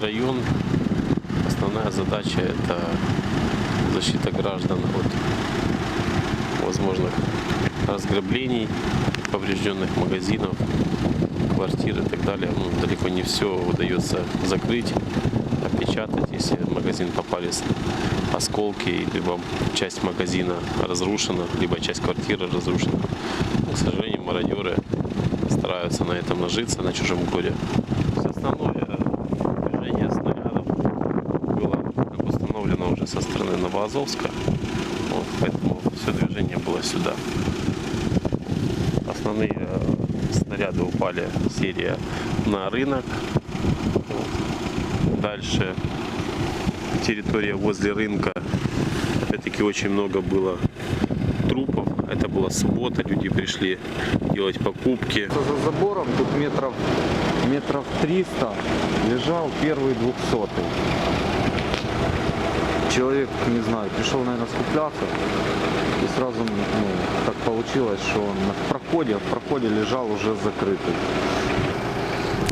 Район. Основная задача это защита граждан от возможных разграблений, поврежденных магазинов, квартир и так далее. Ну, далеко не все удается закрыть, опечатать, если в магазин попались осколки, либо часть магазина разрушена, либо часть квартиры разрушена. Ну, к сожалению, мародеры стараются на этом нажиться, на чужом горе. Основное движение снарядов было как установлено уже со стороны Новоазовска, вот, поэтому все движение было сюда. Основные э, снаряды упали серия на рынок. Вот. Дальше территория возле рынка. Опять-таки очень много было трупов. Это была суббота, люди пришли делать покупки. За забором тут метров, метров 300 лежал первый двухсотый. Человек, не знаю, пришел, наверное, скупляться. И сразу ну, так получилось, что он в проходе, в проходе лежал уже закрытый.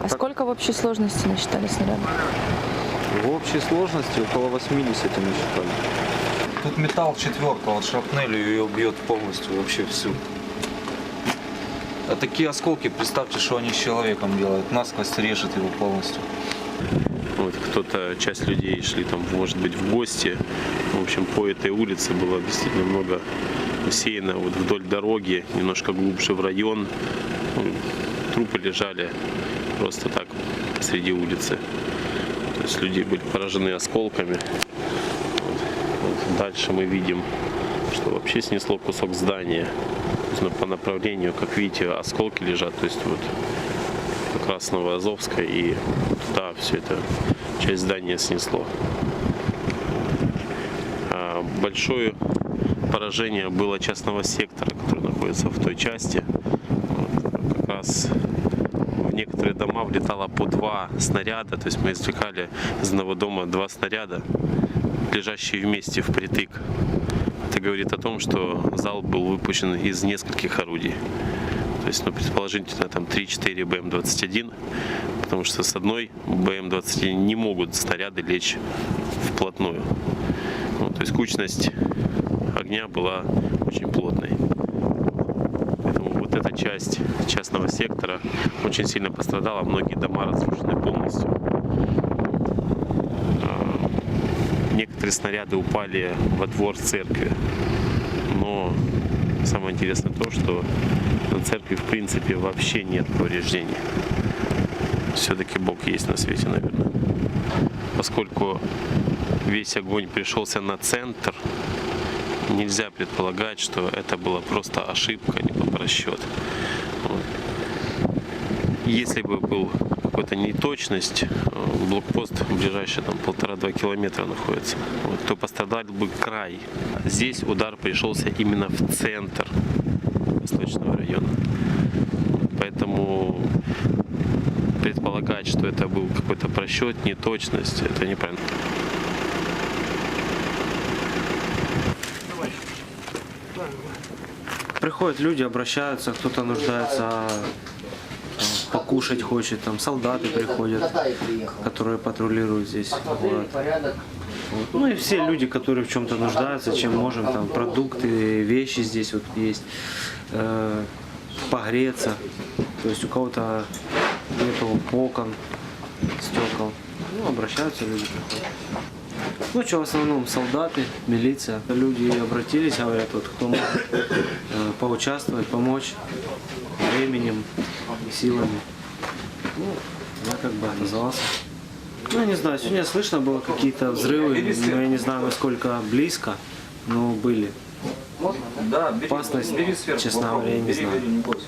А сколько в общей сложности насчитали снарядов? В общей сложности около 80 мы считали. Тут металл четверка, вот шрапнелью ее бьет полностью, вообще всю. А такие осколки, представьте, что они с человеком делают. Насквозь режет его полностью. Вот кто-то, часть людей шли там, может быть, в гости. В общем, по этой улице было действительно много усеяно вот вдоль дороги, немножко глубже в район. Ну, Трупы лежали просто так посреди улицы. То есть люди были поражены осколками. Вот. Вот Дальше мы видим, что вообще снесло кусок здания. Есть, ну, по направлению, как видите, осколки лежат. То есть вот как раз и туда все это часть здания снесло. А, Большое поражение было частного сектора, который находится в той части. Как раз в некоторые дома влетало по два снаряда, то есть мы извлекали из одного дома два снаряда, лежащие вместе впритык. Это говорит о том, что зал был выпущен из нескольких орудий. То есть, ну, предположительно, там 3-4 БМ-21, потому что с одной БМ-21 не могут снаряды лечь вплотную. Ну, то есть кучность огня была очень плотной. Поэтому вот эта часть частного сектора очень сильно пострадала, многие дома разрушены полностью. А, Некоторые снаряды упали во двор церкви, но самое интересное то, что на церкви в принципе вообще нет повреждений. Все-таки Бог есть на свете, наверное. Поскольку весь огонь пришелся на центр, нельзя предполагать, что это была просто ошибка, либо просчет. Вот. Если бы был какая-то неточность, э, блокпост ближайшие там полтора-два километра находится, вот, то пострадал бы край. Здесь удар пришелся именно в центр Восточного района. Поэтому предполагать, что это был какой-то просчет, неточность, это неправильно. Приходят люди, обращаются, кто-то нуждается, там, покушать хочет, там солдаты приходят, которые патрулируют здесь. Вот. Ну и все люди, которые в чем-то нуждаются, чем можем, там продукты, вещи здесь вот есть, э, погреться. То есть у кого-то нету окон, стекол. Ну, обращаются люди, приходят. Ну что, в основном солдаты, милиция. Люди обратились, говорят, вот кто может э, поучаствовать, помочь временем, силами. Ну, я как бы отозвался. Ну, не знаю, сегодня слышно было какие-то взрывы, но я не знаю, насколько близко, но были. Опасность, честно говоря, я не знаю.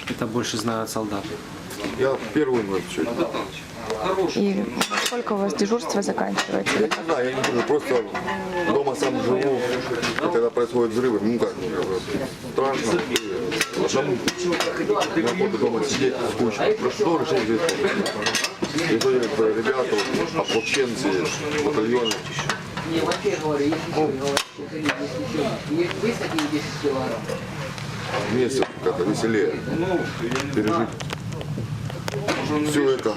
Это больше знают солдаты. Я ночь чуть. И сколько у вас дежурство заканчивается? Я не знаю, я не помню, просто дома сам живу, и когда происходят взрывы, ну как, страшно. Одному неохота дома сидеть, скучно. Что решил здесь? И то ребята, ополченцы, батальоны, Не, есть, есть такие 10 килограмм? вместе как-то веселее пережить. все это,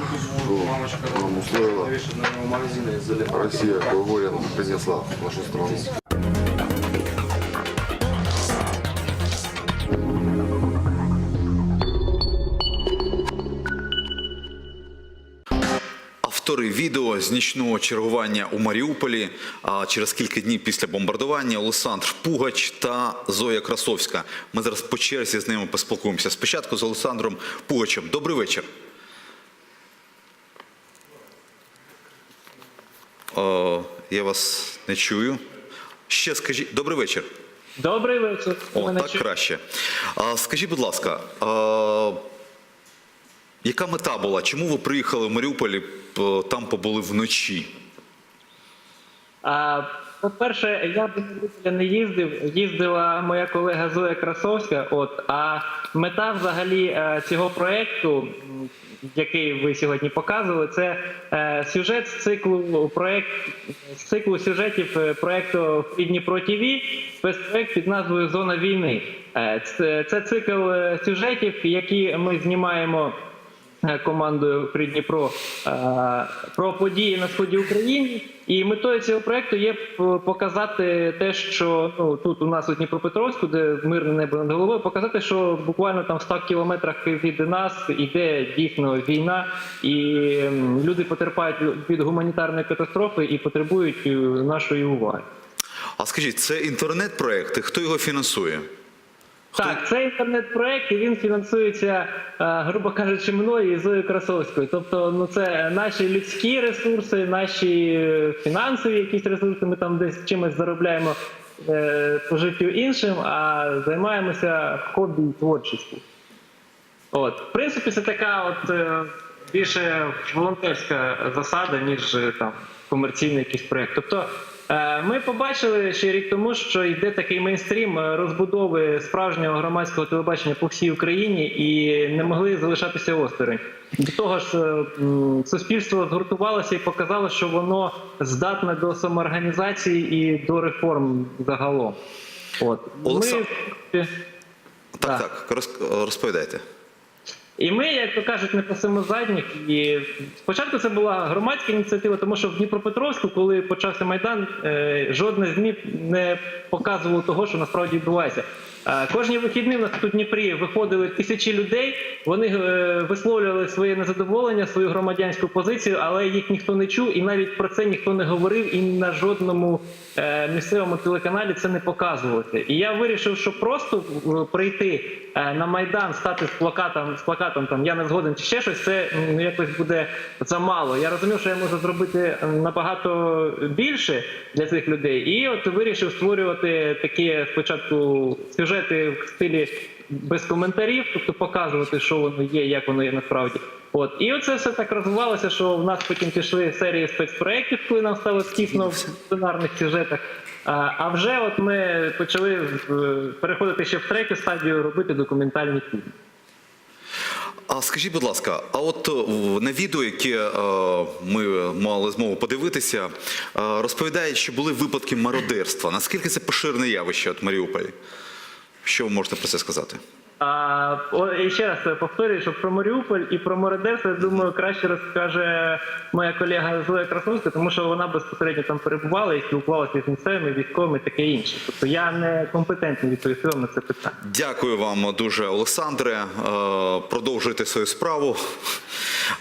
что нам устроила Россия, нам принесла в нашу страну. Автори відео з нічного чергування у Маріуполі через кілька днів після бомбардування Олександр Пугач та Зоя Красовська. Ми зараз по черзі з ними поспілкуємося. Спочатку з Олександром Пугачем. Добрий вечір. О, я вас не чую. Ще скажіть, добрий вечір. Добрий вечір. О, так краще. А, скажіть, будь ласка, а, яка мета була? Чому ви приїхали в Маріуполі, там побули вночі? А, по-перше, я до Маріуполя не їздив. Їздила моя колега Зоя Красовська. От а мета взагалі е, цього проекту, м, який ви сьогодні показували, це е, сюжет з циклу проект з циклу сюжетів е, проекту «Фрі Дніпро ТВ», спецпроект під назвою Зона війни. Е, Це, це цикл е, сюжетів, які ми знімаємо е, командою при Дніпро е, про події на сході України. І метою цього проекту є показати те, що ну тут у нас у Дніпропетровську, де мирне небо над головою, показати, що буквально там в 100 кілометрах від нас іде дійсно війна, і люди потерпають від гуманітарної катастрофи і потребують е, нашої уваги. А скажіть, це інтернет-проект, хто його фінансує? Так, це інтернет-проект, і він фінансується, е, грубо кажучи, мною і Зоєю Красовською. Тобто, ну це наші людські ресурси, наші фінансові якісь ресурси. Ми там десь чимось заробляємо е, по життю іншим, а займаємося хобі і творчістю. От, в принципі, це така от е, більше волонтерська засада, ніж там комерційний якийсь проєкт. Тобто ми побачили ще рік тому, що йде такий мейнстрім е, розбудови справжнього громадського телебачення по всій Україні і не могли залишатися осторонь. До того ж, е, суспільство згуртувалося і показало, що воно здатне до самоорганізації і до реформ загалом. От Олександр- ми Так, Так. так, розповідайте. І ми, як то кажуть, не пасимо задніх. І спочатку це була громадська ініціатива, тому що в Дніпропетровську, коли почався майдан, е, жодне ЗМІ не показувало того, що насправді відбувається. Е, Кожні вихідні в нас тут у Дніпрі виходили тисячі людей. Вони е, висловлювали своє незадоволення, свою громадянську позицію, але їх ніхто не чув, і навіть про це ніхто не говорив, і на жодному місцевому телеканалі це не показувалося. І я вирішив, що просто е, прийти е, на майдан, стати з плакатом, з плакатом там я не згоден чи ще щось, це ну, якось буде замало. Я розумів, що я можу зробити е, набагато більше для цих людей, і от вирішив створювати такі спочатку сюжети в стилі без коментарів, тобто показувати, що воно є, як воно є насправді. От і оце все так розвивалося, що в нас потім пішли серії спецпроєктів, коли нам стало тісно в сценарних сюжетах. А, а вже от ми почали е, переходити ще в третю стадію робити документальні фільми. А скажіть, будь ласка, а от е, на відео, яке е, ми мали змогу подивитися, розповідають, що були випадки мародерства. Наскільки це поширене явище от Маріуполі? Що ви можете про це сказати? А і ще раз повторюю, що про Маріуполь і про Мородерство, я думаю, краще розкаже моя колега Зоя Красовська, тому що вона безпосередньо там перебувала і спілкувалася з місцевими військовими, таке інше. Тобто я не компетентний відповісти вам на це питання. Дякую вам дуже, Олександре. Е, Продовжуйте свою справу.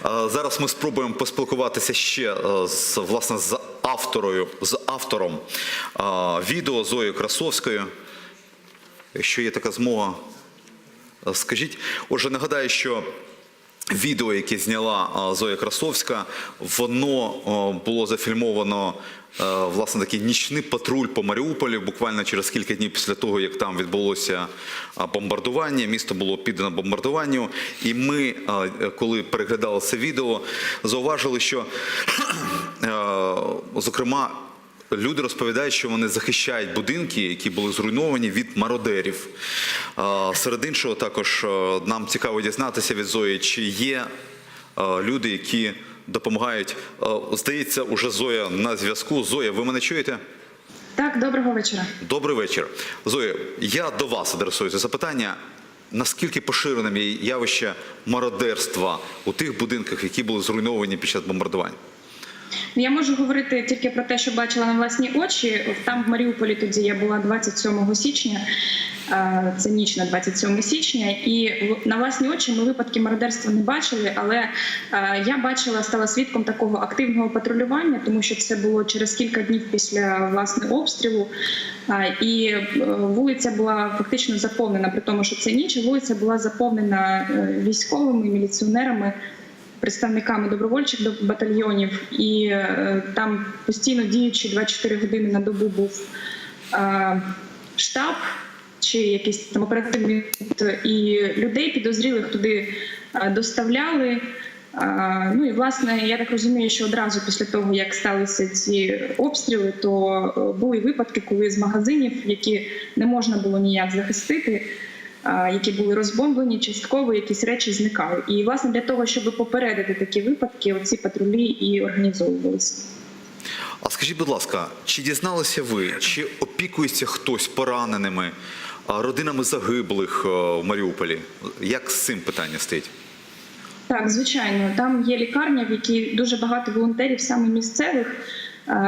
Е, Зараз ми спробуємо поспілкуватися ще е, з власне з авторою, з автором відео Зоєю Красовською. Якщо є така змога, скажіть. Отже, нагадаю, що Відео, яке зняла Зоя Красовська, воно було зафільмовано е, власне такий нічний патруль по Маріуполі. Буквально через кілька днів після того, як там відбулося бомбардування, місто було піддано бомбардуванню. І ми, е, коли переглядали це відео, зауважили, що е, зокрема. Люди розповідають, що вони захищають будинки, які були зруйновані від мародерів. Серед іншого, також е, нам цікаво дізнатися від Зої, чи є е, люди, які допомагають. Е, Здається, уже Зоя на зв'язку. Зоя, ви мене чуєте? Так, доброго вечора. Добрий вечір. Зоя, я до вас адресую це запитання. наскільки поширеним є явище мародерства у тих будинках, які були зруйновані під час бомбардувань? Я можу говорити тільки про те, що бачила на власні очі. Там в Маріуполі тоді я була 27 січня. е, Це ніч на 27 січня, і на власні очі ми випадки мародерства не бачили. Але е, я бачила, стала свідком такого активного патрулювання, тому що це було через кілька днів після власне обстрілу. Е, І вулиця була фактично заповнена, при тому, що це ніч. Вулиця була заповнена військовими, міліціонерами представниками добровольчих батальйонів, і е, там постійно діючи 24 години на добу був е, штаб чи якийсь там оперативний і людей підозрілих туди е, доставляли. Ну і власне, я так розумію, що одразу після того, як сталися ці обстріли, то були випадки, коли з магазинів, які не можна було ніяк захистити, які були розбомблені, частково якісь речі зникали. І власне для того, щоб попередити такі випадки, оці патрулі і організовувалися. А скажіть, будь ласка, чи дізналися ви, чи опікується хтось пораненими, родинами загиблих е, в Маріуполі? Як з цим питання стоїть? Так, звичайно, там є лікарня, в якій дуже багато волонтерів, саме місцевих,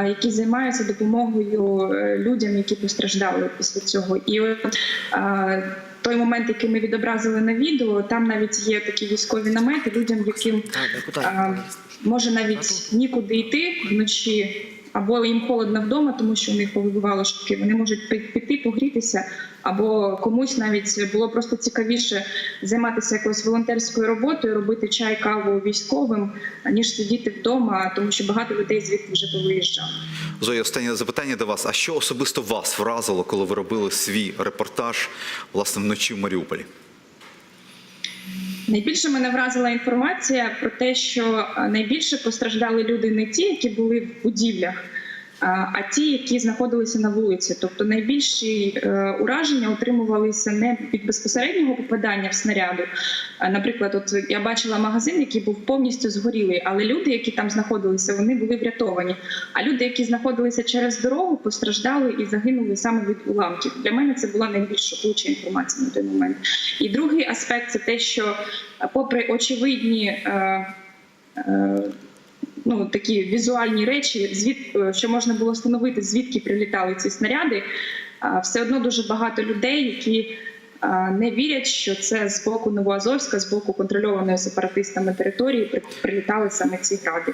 які займаються допомогою е, людям, які постраждали після цього. І от той момент, який ми відобразили на відео, там навіть є такі військові намети людям, яким а, може навіть нікуди йти вночі. Або їм холодно вдома, тому що у них повибивало шапки. Вони можуть пі- піти погрітися, або комусь навіть було просто цікавіше займатися якоюсь волонтерською роботою, робити чай, каву військовим, ніж сидіти вдома, тому що багато людей звідти вже повиїжджали. Зоя, останнє запитання до вас. А що особисто вас вразило, коли ви робили свій репортаж власне вночі в Маріуполі? Найбільше мене вразила інформація про те, що найбільше постраждали люди не ті, які були в будівлях, а ті, які знаходилися на вулиці. Тобто найбільші е, ураження отримувалися не від безпосереднього попадання в снаряду. Наприклад, от я бачила магазин, який був повністю згорілий, але люди, які там знаходилися, вони були врятовані. А люди, які знаходилися через дорогу, постраждали і загинули саме від уламків. Для мене це була найбільш шокуюча інформація на той момент. І другий аспект це те, що е, попри очевидні. Е, Ну, такі візуальні речі, звід, е, що можна було встановити, звідки прилітали ці снаряди. Все одно дуже багато людей, які не вірять, що це з боку Новоазовська, з боку контрольованої сепаратистами території прилітали саме ці гради.